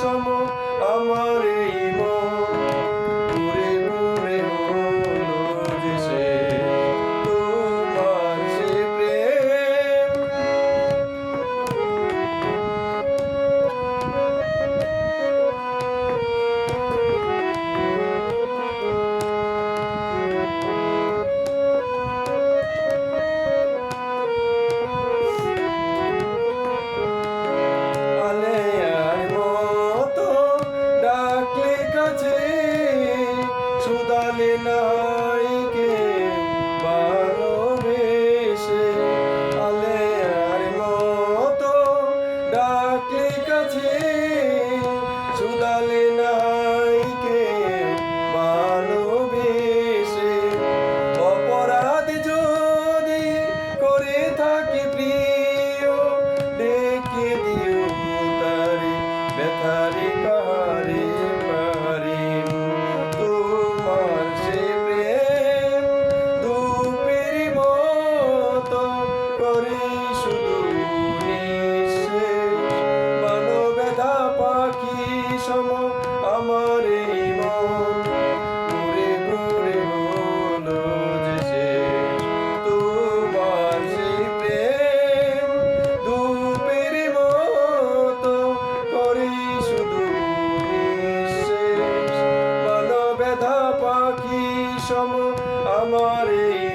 Someone. ডাকে কাছে সুদালে নাইকে ভালোবেসে। অপরাধ যদি করে থাকি প্রিয় ডেকে দিও তারে ব্যথারে। কি সম আমারে